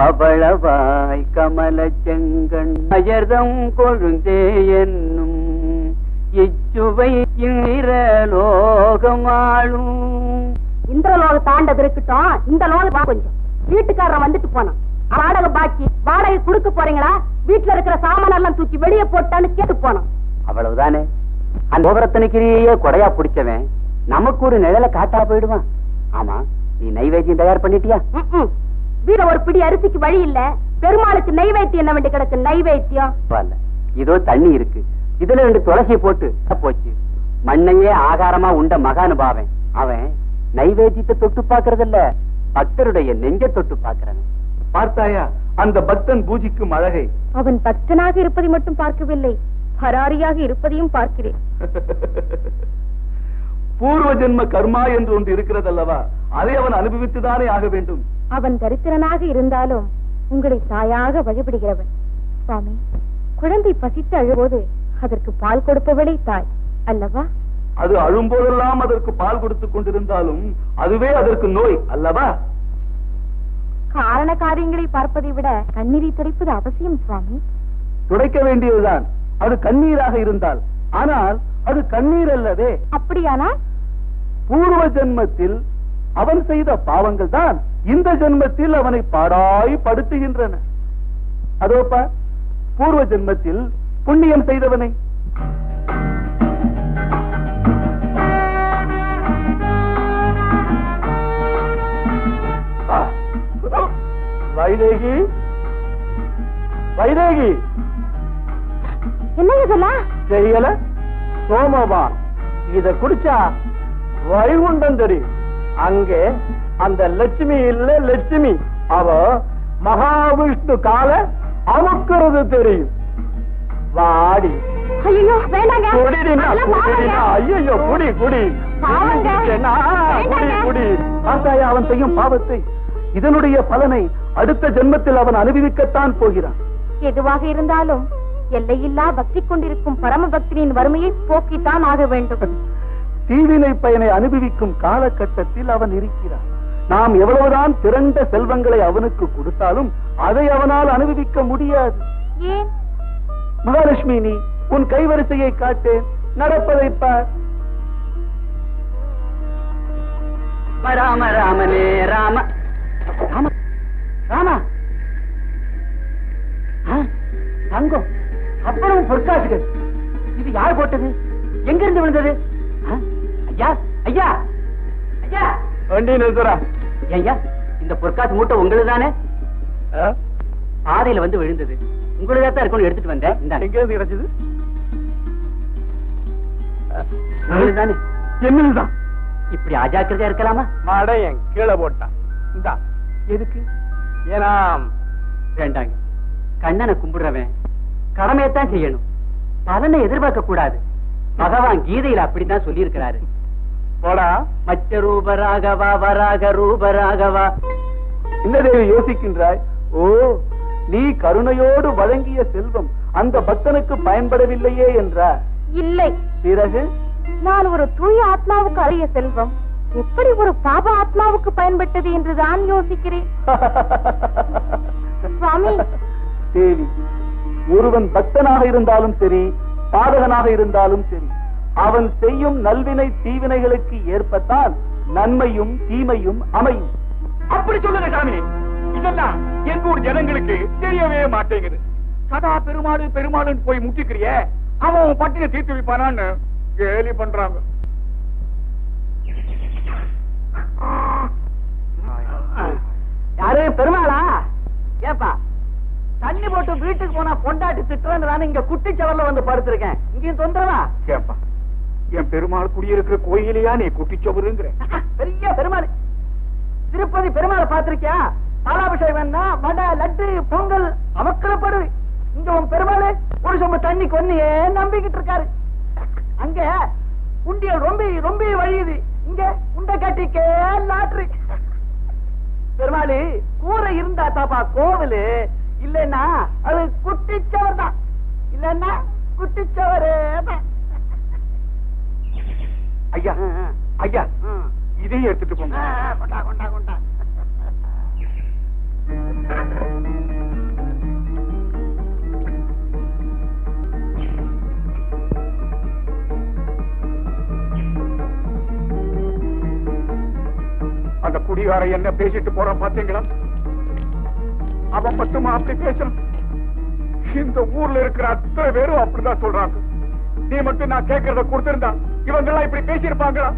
பவளவாய் கமல செங்கண் அயர்தம் கொழுந்தே என்னும் இச்சுவை லோகமாளும் இந்திரலோக தாண்டது இருக்கட்டும் இந்த லோகம் கொஞ்சம். வீட்டுக்காரன் வந்துட்டு போனான். வாடகை பாக்கி வாடகை கொடுக்க போறீங்களா? வீட்டுல இருக்கிற சாமான் எல்லாம் தூக்கி வெளியே போட்டான்னு கேட்டு போனான். அவ்வளவுதானே? அந்த கோபரத்தனைக்கிரியே கொடையா பிடிச்சவன். நமக்கு ஒரு நிழல காட்டா போயிடுவான். ஆமா நீ நைவேத்தியம் தயார் பண்ணிட்டியா? வீர ஒரு பிடி அரிசிக்கு வழி இல்ல. பெருமாளுக்கு நைவேத்தியம் என்ன வேண்டி கிடக்கு? நைவேத்தியம். இதோ தண்ணி இருக்கு. இதுல ரெண்டு துளசி போட்டு போச்சு. மண்ணையே ஆகாரமா உண்ட மகானுபாவன். அவன் நைவேத்தியத்தை தொட்டு பாக்குறது இல்ல பக்தருடைய நெஞ்ச தொட்டு பாக்குறவன் பார்த்தாயா? அந்த பக்தன் பூஜிக்கும் அழகை அவன் பக்தனாக இருப்பதை மட்டும் பார்க்கவில்லை. பராரியாக இருப்பதையும் பார்க்கிறேன். பூர்வ ஜென்ம கர்மா என்று ஒன்று இருக்கிறது அல்லவா அதை அவன் அனுபவித்துதானே ஆக வேண்டும். அவன் தரித்திரனாக இருந்தாலும் உங்களை தாயாக வழிபடுகிறவன். சுவாமி குழந்தை பசித்து அழும்போது அதற்கு பால் கொடுப்பவளே தாய் அல்லவா? அது அழும்போதெல்லாம் அதற்கு பால் கொடுத்துக் கொண்டிருந்தாலும் அதுவே அதற்கு நோய் அல்லவா? காரண காரியங்களை பார்ப்பதை விட கண்ணீரை துடைப்பது அவசியம் சுவாமி. துடைக்க வேண்டியதுதான். அது கண்ணீராக இருந்தால். ஆனால் அது கண்ணீர் அல்லவே அப்படியானா பூர்வ ஜென்மத்தில் அவன் செய்த பாவங்கள் தான் இந்த ஜென்மத்தில் அவனை பாடாய் படுத்துகின்றன. அதோப்பா பூர்வ ஜென்மத்தில் புண்ணியம் செய்தவனை. வைதேகி வைதேகி. என்ன தெரியல சோமபான். இத குடிச்சா வைகுண்டம் தெரியும். அங்கே அந்த லட்சுமி இல்ல லட்சுமி. அவ மகாவிஷ்ணு கால அமுக்கிறது தெரியும். வாடி. ஐயோ வேண்டாங்க. குடி குடி. குடி. குடி. அவன் செய்யும் பாவத்தை இதனுடைய பலனை அடுத்த ஜென்மத்தில் அவன் அனுபவிக்கத்தான் போகிறான். எதுவாக இருந்தாலும் எல்லையில்லா பக்தி கொண்டிருக்கும் பரம பக்தனின் வறுமையை போக்கித்தான் ஆக வேண்டும். தீவினை பயனை அனுபவிக்கும் காலகட்டத்தில் அவன் இருக்கிறான். நாம் எவ்வளவுதான் திரண்ட செல்வங்களை அவனுக்கு கொடுத்தாலும் அதை அவனால் அனுபவிக்க முடியாது. ஏன்? மகாலட்சுமி நீ உன் கைவரிசையை காட்டு. நடப்பதை பார். ராம ராமனே ராம. ராம தங்கம். அப்புறம் பொற்காசுகள். இது யார் போட்டது? எங்க இருந்து விழுந்தது ஆ, ஐயா ஐயா. வண்டி நிறுத்துறா. ஐயா இந்த பொற்காசு மூட்டை உங்களுது தானே பாதையில வந்து விழுந்தது. உங்களுதா தான் இருக்கும்னு எடுத்துட்டு வந்தேன். இந்தாங்க. எங்க இருந்து கிடைச்சது? உங்களுது தானே என்னதுதான்? இப்படி அஜாக்கிரதையா இருக்கலாமா? மடையன் கீழே போட்டான். இந்தா எதுக்கு? ஏனா வேண்டாங்க. கண்ணனை கும்பிடுறவன் கடமையத்தான் செய்யணும். பலனை எதிர்பார்க்க கூடாது பகவான் கீதையில அப்படித்தான் சொல்லி இருக்கிறாரு போடா மச்ச ரூபராகவா வராக ரூபராகவா என்ன தேவி யோசிக்கின்றாய் ஓ நீ கருணையோடு வழங்கிய செல்வம் அந்த பக்தனுக்கு பயன்படவில்லையே என்றார். இல்லை. பிறகு? நான் ஒரு தூய ஆத்மாவுக்கு அரிய செல்வம். எப்படி ஒரு பாப ஆத்மாவுக்கு பயன்பட்டது என்று தான் யோசிக்கிறேன். சுவாமி. தேவி ஒருவன் பக்தனாக இருந்தாலும் சரி பாதகனாக இருந்தாலும் சரி அவன் செய்யும் நல்வினை தீவினைகளுக்கு ஏற்பத்தான் நன்மையும் தீமையும் அமையும். அப்படி சொல்லுங்க சாமி. இதெல்லாம் எங்க ஊர் ஜனங்களுக்கு தெரியவே மாட்டேங்குது. சதா பெருமாடு பெருமாளுன்னு போய் முட்டிக்கிறிய அவன் பட்டினை தீர்த்து வைப்பானான்னு கேலி பண்றாங்க. யாரு பெருமாளா? ஏப்பா தண்ணி போட்டு வீட்டுக்கு போனா பொண்டாட்டி திட்டுறேன்னு இங்க குட்டி சவர்ல வந்து படுத்திருக்கேன். இங்கேயும் தொந்தரவா? கேப்பா என் பெருமாள் குடியிருக்கிற கோயிலையா நீ குட்டிச்சவருங்கிற பெரிய பெருமாள். திருப்பதி பெருமாளை பாத்திருக்கியா பாலாபிஷேகம் வடை லட்டு பொங்கல் அமக்கலப்படுது இங்க உன் பெருமாள் ஒரு சொம்ப தண்ணி கொன்னியே நம்பிக்கிட்டு இருக்காரு. அங்க உண்டியல் ரொம்ப ரொம்ப வழியுது. இங்க உண்டை கட்டிக்கே லாட்ரி பெருமாளி கூரை இருந்தா தாப்பா கோவிலு. இல்லைன்னா அது குட்டிச்சவர் தான் டீ எடுத்துட்டு போங்க. அந்த குடிகார என்ன பேசிட்டு போறான் பாத்தீங்களா அவன் மட்டுமா அப்படி பேசணும் இந்த ஊர்ல இருக்கிற அத்தனை பேரும் அப்படிதான் சொல்றாங்க. நீ மட்டும் நான் கேட்கறத கொடுத்திருந்தான் இவங்க எல்லாம் இப்படி பேசியிருப்பாங்களா?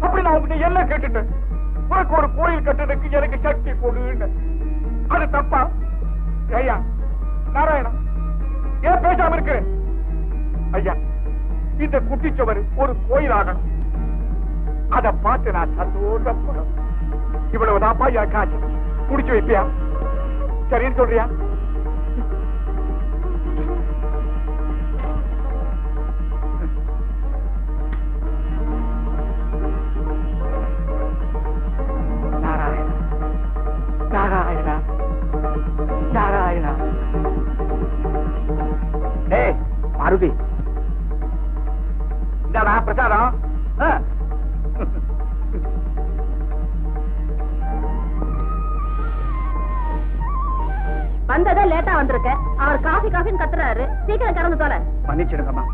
அப்படி நான் உங்ககிட்ட எல்லாம் கேட்டுட்டேன். உனக்கு ஒரு கோயில் கட்டுறதுக்கு எனக்கு சக்தி கொடுன்னு. அது தப்பா? ஐயா நாராயணா ஏன் பேசாம இருக்கு? ஐயா இந்த குட்டிச்சவர் ஒரு கோயில் ஆகணும். அத பார்த்து நான் சந்தோஷப்படும். இவ்வளவுதான்ப்பா என் காசு. குடிச்சு வைப்பியா? சரின்னு சொல்றியா? மாருதி இந்தாடா பிரசாதம். வந்ததே லேட்டா வந்திருக்க. அவர் காஃபி காஃபின்னு கத்துறாரு. சீக்கிரம் கறந்து தொலை மன்னிச்சிடுங்கம்மா.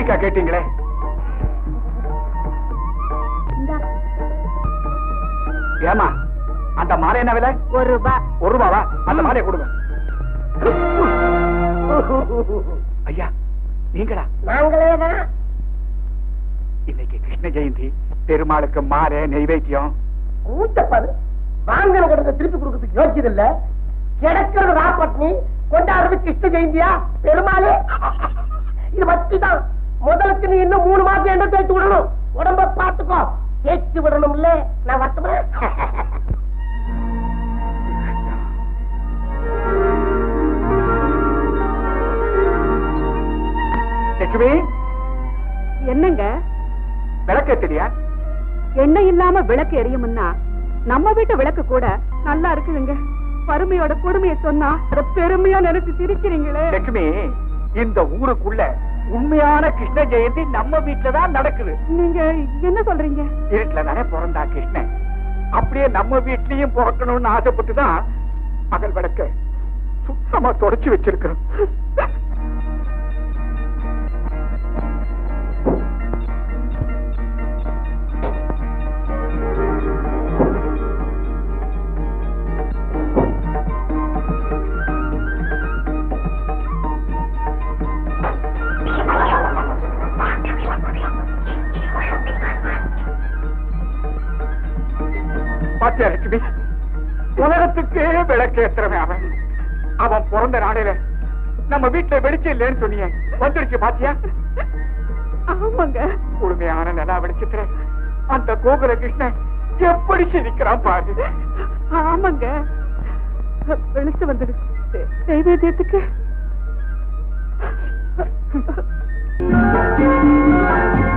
பூசணிக்காய் கேட்டீங்களே. ஏமா அந்த மாலை என்ன விலை? ஒரு ரூபா. ஒரு ரூபாவா? அந்த மாலையை கொடுங்க. ஐயா நீங்களா நாங்களே தான். இன்னைக்கு கிருஷ்ண ஜெயந்தி பெருமாளுக்கு மாலை நெய்வேத்தியம். ஊச்சப்பாரு வாங்கின கொடுக்க திருப்பி கொடுக்கறதுக்கு யோசிச்சது இல்ல கிடக்கிறது ராப்பட்னி கொண்டாடுறது கிருஷ்ண ஜெயந்தியா? பெருமாளே. இது வச்சுதான். முதலுக்கு நீ இன்னும் மூணு மாசம் என்ன தேய்ச்சி விடணும்? உடம்ப பாத்துக்கோ தேய்ச்சி விடணும்ல. நான் வரட்டுமா லட்சுமி? என்னங்க? விளக்கேத்திரியா எண்ணெய் இல்லாம விளக்கு எரியும்னா நம்ம வீட்டு விளக்கு கூட நல்லா இருக்குதுங்க. வறுமையோட கொடுமையை சொன்னா அத பெருமையா நினைச்சு சிரிக்கிறீங்களே. லட்சுமி இந்த ஊருக்குள்ள உண்மையான கிருஷ்ண ஜெயந்தி நம்ம வீட்டுல தான் நடக்குது. நீங்க என்ன சொல்றீங்க? இருட்டுல தானே பிறந்தா கிருஷ்ணன் அப்படியே நம்ம வீட்லயும் பிறக்கணும்னு ஆசைப்பட்டு தான் அகல் விளக்க சுத்தமா தொடச்சு வச்சிருக்கிறோம். விளக்கேத்துறவன் அவன் அவன் பிறந்த நாளையில நம்ம வீட்டுல வெளிச்சம் இல்லைன்னு சொன்னீங்க வந்துருச்சு பாத்தியா? ஆமாங்க. உண்மையான நிலா வெளிச்சத்துல அந்த கோகுல கிருஷ்ணன் எப்படி சிரிக்கிறான் பாரு. ஆமாங்க. வெளிச்சு வந்துடு நைவேத்தியத்துக்கு. கண்ணனை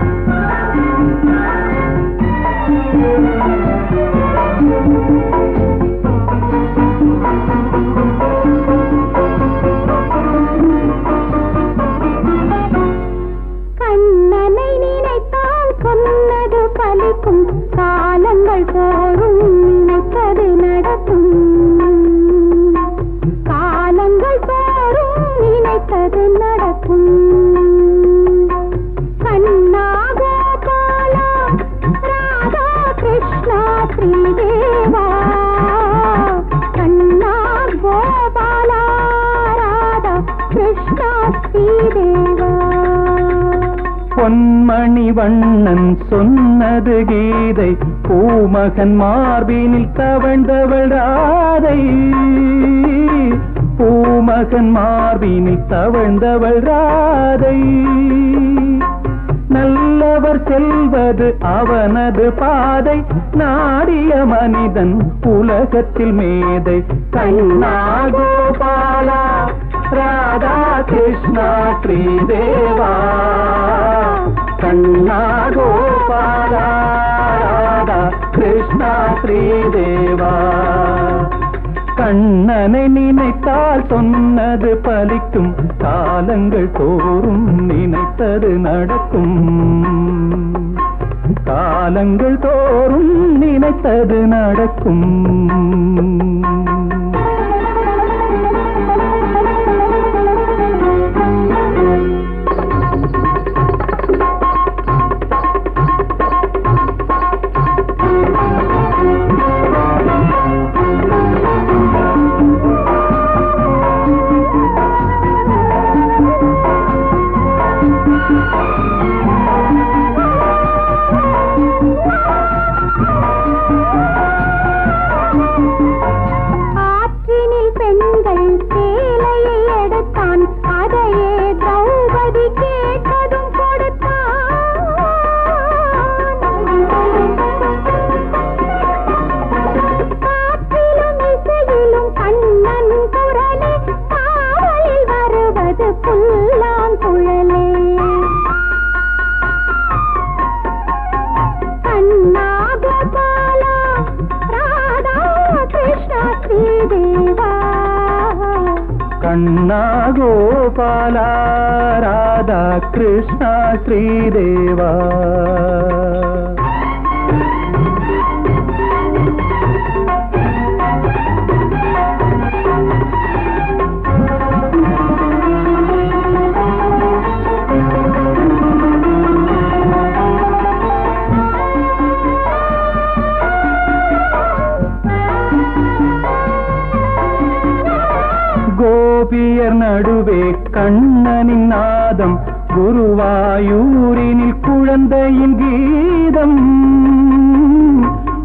பொன்மணி வண்ணன் சொன்னது கீதை பூமகன் மார்பினில் தவழ்ந்தவள் ராதை. பூமகன் மார்பினில் தவழ்ந்தவள் ராதை. நல்லவர் செல்வது அவனது பாதை நாடிய மனிதன் உலகத்தில் மேதை. கண்ணா கோபாலா ராதா கிருஷ்ணா ஸ்ரீதேவா. கண்ணா கோபாலா கிருஷ்ணா ஸ்ரீதேவா. கண்ணனை நினைத்தால் சொன்னது பலிக்கும் காலங்கள் தோறும் நினைத்தது நடக்கும். காலங்கள் தோறும் நினைத்தது நடக்கும். கண்ணா கோபால ராதா கிருஷ்ணா ஸ்ரீதேவா நடுவே கண்ணனின் நாதம் குருவாயூரினில் குழந்தையின் கீதம்.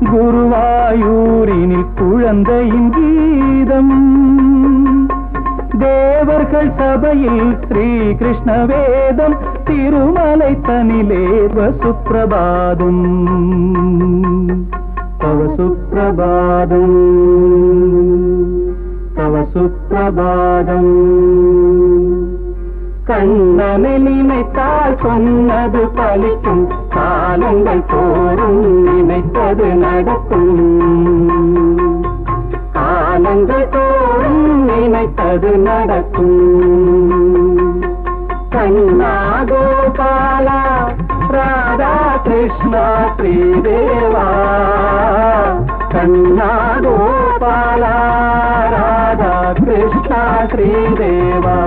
குருவாயூரினில் குழந்தையின் கீதம். தேவர்கள் சபையில் ஸ்ரீ கிருஷ்ண வேதம் திருமலை தனிலே வசுப்பிரபாதம். தவ சுப்பிரபாதம். தவ கண்ணனை நினைத்தால் சொன்னது பலிக்கும் காலங்கள் தோறும் நினைத்தது நடக்கும். காலங்கள் தோறும் நினைத்தது நடக்கும். கண்ணா கோபாலா ராதா கிருஷ்ணா ஸ்ரீதேவா. కన్నాగోపాల రాధా కృష్ణ శ్రీదేవా.